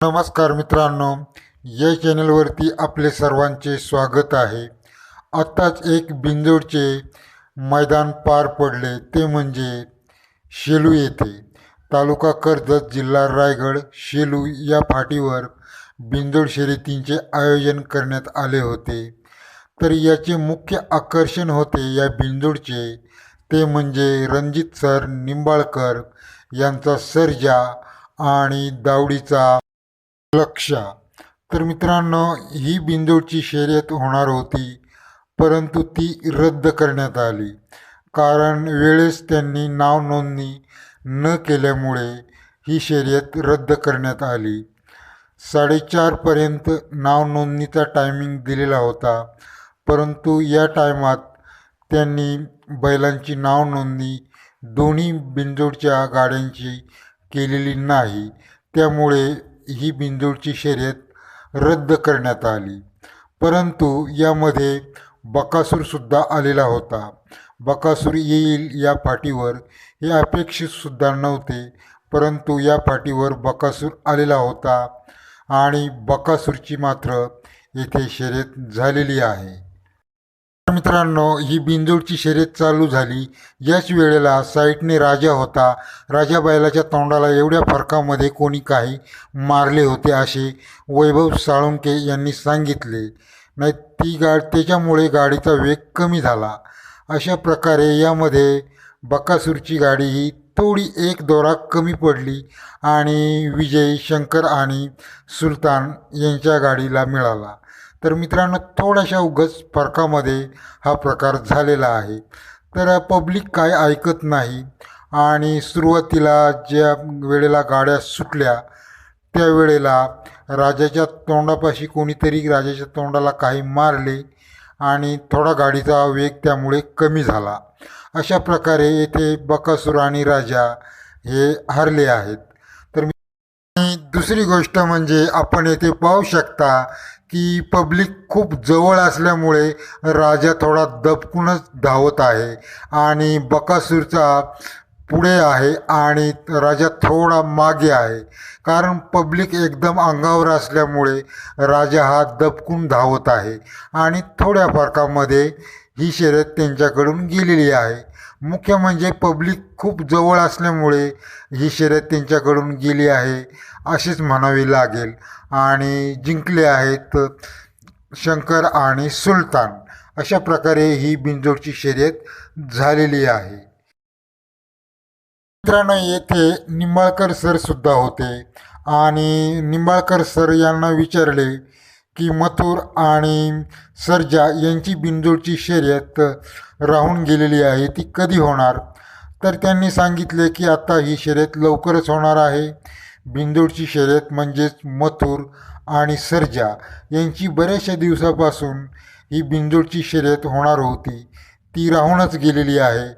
नमस्कार मित्रांनो या चॅनलवरती आपले सर्वांचे स्वागत आहे. आत्ताच एक बिंजोडचे मैदान पार पडले ते म्हणजे शेलू येथे. तालुका कर्जत जिल्हा रायगड शेलू या फाटीवर बिंजोड शर्यतींचे आयोजन करण्यात आले होते. तर याचे मुख्य आकर्षण होते या बिंजोडचे ते म्हणजे रणजित सर निंबाळकर यांचा सर्जा आणि दावडीचा लक्षा. तर मित्रांनो ही बिंदूची शर्यत होणार होती परंतु ती रद्द करण्यात आली. कारण वेळेस त्यांनी नाव नोंदणी न केल्यामुळे ही शर्यत रद्द करण्यात आली. साडेचारपर्यंत नाव नोंदणीचा टायमिंग दिलेला होता परंतु या टायमात त्यांनी बैलांची नाव नोंदणी दोन्ही बिंजोडच्या गाड्यांची केलेली नाही. त्यामुळे ही बिंजोडची शर्यत रद्द करण्यात आली. परंतु यामध्ये बकासूरसुद्धा आलेला होता. बकासूर येईल या फाटीवर हे अपेक्षितसुद्धा नव्हते परंतु या पाठीवर बकासूर आलेला होता आणि बकासूरची मात्र येथे शर्यत झालेली आहे. मित्रांनो ही बिंदूरची शर्यत चालू झाली. याच वेळेला साईटने राजा होता. राजा बैलाच्या तोंडाला एवढ्या फरकामध्ये कोणी काही मारले होते असे वैभव साळुंके यांनी सांगितले. नाही ती गा त्याच्यामुळे गाडीचा वेग कमी झाला. अशा प्रकारे यामध्ये बकासूरची गाडी ही थोडी एक दोरा कमी पडली आणि विजय शंकर आणि सुलतान यांच्या गाडीला मिळाला. तर मित्रांनो थोड्याशा उगच फरकामध्ये हा प्रकार झालेला आहे. तर पब्लिक काय ऐकत नाही आणि सुरुवातीला ज्या वेळेला गाड्या सुटल्या त्यावेळेला राजाच्या तोंडापाशी कोणीतरी राजाच्या तोंडाला काही मारले आणि थोडा गाडीचा वेग त्यामुळे कमी झाला. अशा प्रकारे येथे बकासूर आणि राजा हे हरले आहेत. तर दुसरी गोष्ट म्हणजे आपण येथे पाहू शकता की पब्लिक खूप जवळ असल्यामुळे राजा थोडा दबकूनच धावत आहे आणि बकासूरचा पुढे आहे आणि राजा थोडा मागे आहे. कारण पब्लिक एकदम अंगावर असल्यामुळे राजा हा दबकून धावत आहे आणि थोड्या फरकामध्ये ही शर्यत त्यांच्याकडून गेलेली आहे. मुख्य म्हणजे पब्लिक खूप जवळ असल्यामुळे ही शर्यत त्यांच्याकडून गेली आहे अशीच म्हणावी लागेल. आणि जिंकले आहेत शंकर आणि सुलतान. अशा प्रकारे ही बिंजोडची शर्यत झालेली आहे. मित्रांनो येथे निंबाळकर सर सुद्धा होते. आणि निंबाळकर सर यांना विचारले की मथुर आणि सर्जा यांची बिंजोडची शर्यत राहून गेलेली आहे ती कधी होणार? तर त्यांनी सांगितले की आता ही शर्यत लवकरच होणार आहे. बिंदोडची शर्यत म्हणजेच मथुर आणि सर्जा यांची बऱ्याचशा दिवसापासून ही बिंदोडची शर्यत होणार होती. ती राहूनच गेलेली आहे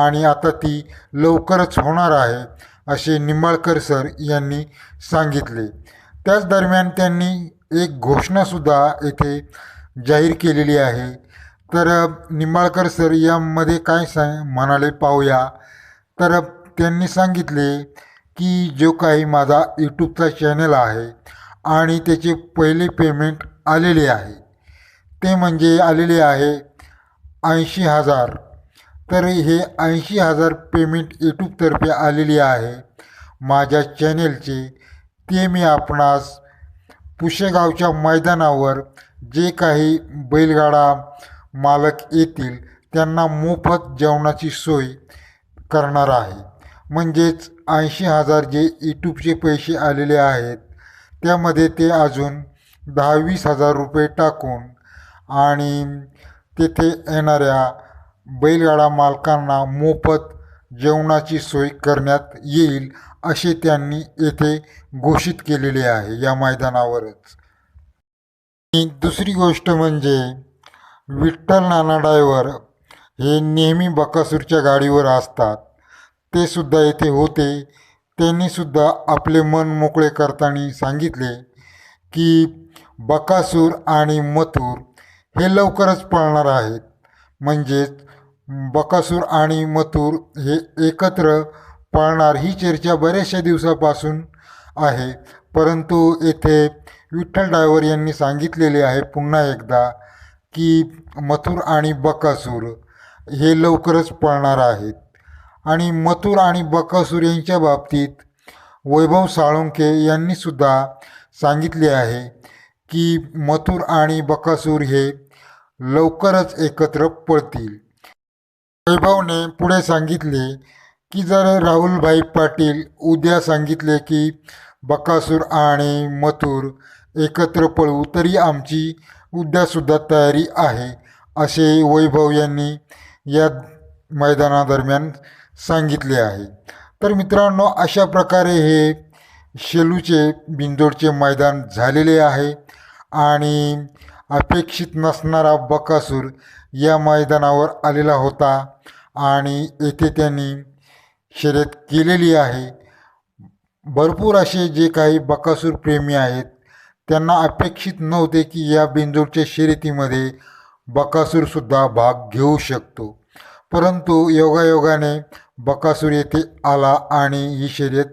आणि आता ती लवकरच होणार आहे असे निंबाळकर सर यांनी सांगितले. त्याच दरम्यान त्यांनी एक घोषणासुद्धा येथे जाहीर केलेली आहे. तर निंबाळकर सर यामध्ये काय सांग म्हणाले पाहूया. तर त्यांनी सांगितले की जो काही माझा यूट्यूबचा चॅनल आहे आणि त्याचे पहिले पेमेंट आलेले आहे. ते म्हणजे आलेले आहे ऐंशी हजार. तर हे ऐंशी हजार पेमेंट यूट्यूबतर्फे आलेली आहे. माझ्या चॅनेलचे ते मी आपणास पुशेगावच्या मैदानावर जे काही बैलगाडा मालक येतील त्यांना मोफत जेवणाची सोय करणार आहे. म्हणजेच ऐंशी हजार जे यूट्यूबचे पैसे आलेले आहेत त्यामध्ये ते अजून दहा वीस हजार रुपये टाकून आणि तेथे येणाऱ्या बैलगाडा मालकांना मोफत जेवणाची सोय करण्यात येईल असे त्यांनी येथे घोषित केलेले आहे या मैदानावरच. आणि दुसरी गोष्ट म्हणजे विठ्ठल नाना डायव्हर हे नेहमी बकासूरच्या गाडीवर असतात. ते सुद्धा येथे होते. त्यांनीसुद्धा आपले मन मोकळे करताना सांगितले की बकासूर आणि मथुर हे लवकरच पळणार आहेत. म्हणजेच बकासूर आणि मथुर हे एकत्र पळणार ही चर्चा बऱ्याचशा दिवसापासून आहे. परंतु येथे विठ्ठल ड्रायव्हर यांनी सांगितलेले आहे पुन्हा एकदा की मथुर आणि बकासूर हे लवकरच पळणार आहेत. आणि मथुर आणि बकासूर यांच्या बाबतीत वैभव साळुंके यांनीसुद्धा सांगितले आहे की मथुर आणि बकासूर हे लवकरच एकत्र पळतील. वैभवने पुढे सांगितले की जर राहुलभाई पाटील उद्या सांगितले की बकासूर आणि मथुर एकत्र पळू तरी आमची उद्यासुद्धा तयारी आहे असे वैभव यांनी या मैदानादरम्यान सांगितले आहे. तर मित्रांनो अशा प्रकारे हे शेलूचे बिंदोडचे मैदान झालेले आहे आणि अपेक्षित नसणारा बकासूर या मैदानावर आलेला होता आणि येथे त्यांनी शर्यत केलेली आहे. भरपूर असे जे काही बकासूर प्रेमी आहेत त्यांना अपेक्षित नव्हते की या बेंजोडच्या शर्यतीमध्ये बकासूरसुद्धा भाग घेऊ शकतो. परंतु योगायोगाने बकासूर येथे आला आणि ही शर्यत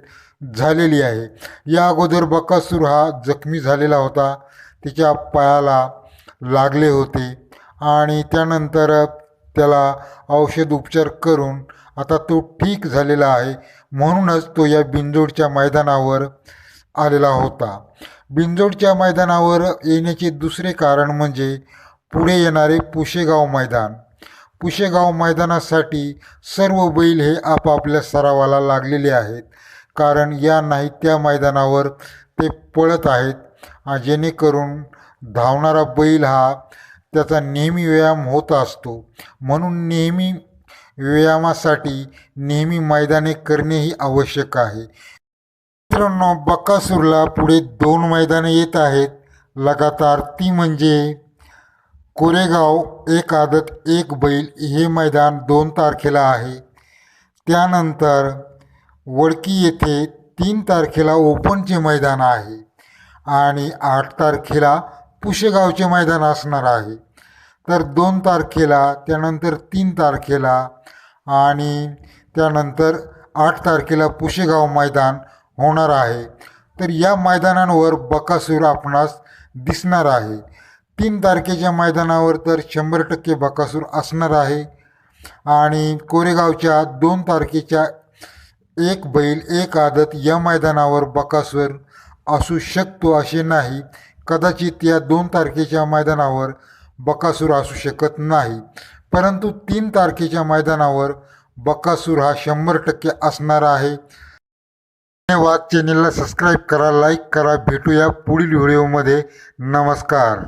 झालेली आहे. या अगोदर बकासूर हा जखमी झालेला होता. तिच्या पायाला लागले होते. आणि त्यानंतर त्याला औषध उपचार करून आता तो ठीक झालेला आहे. म्हणूनच तो या बिंजोडच्या मैदानावर आलेला होता. बिंजोडच्या मैदानावर येण्याचे दुसरे कारण म्हणजे पुढे येणारे पुशेगाव मैदान. पुशेगाव मैदानासाठी सर्व बैल हे आपापल्या सरावाला लागलेले आहेत. कारण या नाही त्या मैदानावर ते पळत आहेत. जेणेकरून धावणारा बैल हा त्याचा नेहमी व्यायाम होत असतो. म्हणून नेहमी व्यायामासाठी नेहमी मैदाने करणेही आवश्यक आहे. मित्रांनो बकासूरला पुढे दोन मैदाने येत आहेत. लगातार ती म्हणजे कोरेगाव एक आदत एक बैल हे मैदान दोन तारखेला आहे. त्यानंतर वडकी येथे तीन तारखेला ओपनचे मैदान आहे. आणि आठ तारखेला पुशेगावचे मैदान असणार आहे. तर दोन तारखेला त्यानंतर तीन तारखेला आणि त्यानंतर आठ तारखेला पुशेगाव मैदान होणार आहे. तर या मैदानांवर बकासूर आपणास दिसणार आहे. तीन तारखेच्या मैदानावर तर शंभर टक्के बकासूर असणार आहे. आणि कोरेगावच्या दोन तारखेच्या एक बैल एक आदत या मैदानावर बकासूर असू शकतो असे नाही. कदाचित या दोन तारखेच्या मैदानावर बकासूर असू शकत नाही. परंतु तीन तारखेच्या मैदानावर बकासूर हा शंभर टक्के असणार आहे. धन्यवाद. चॅनेलला सबस्क्राईब करा लाईक करा. भेटूया पुढील व्हिडिओमध्ये नमस्कार.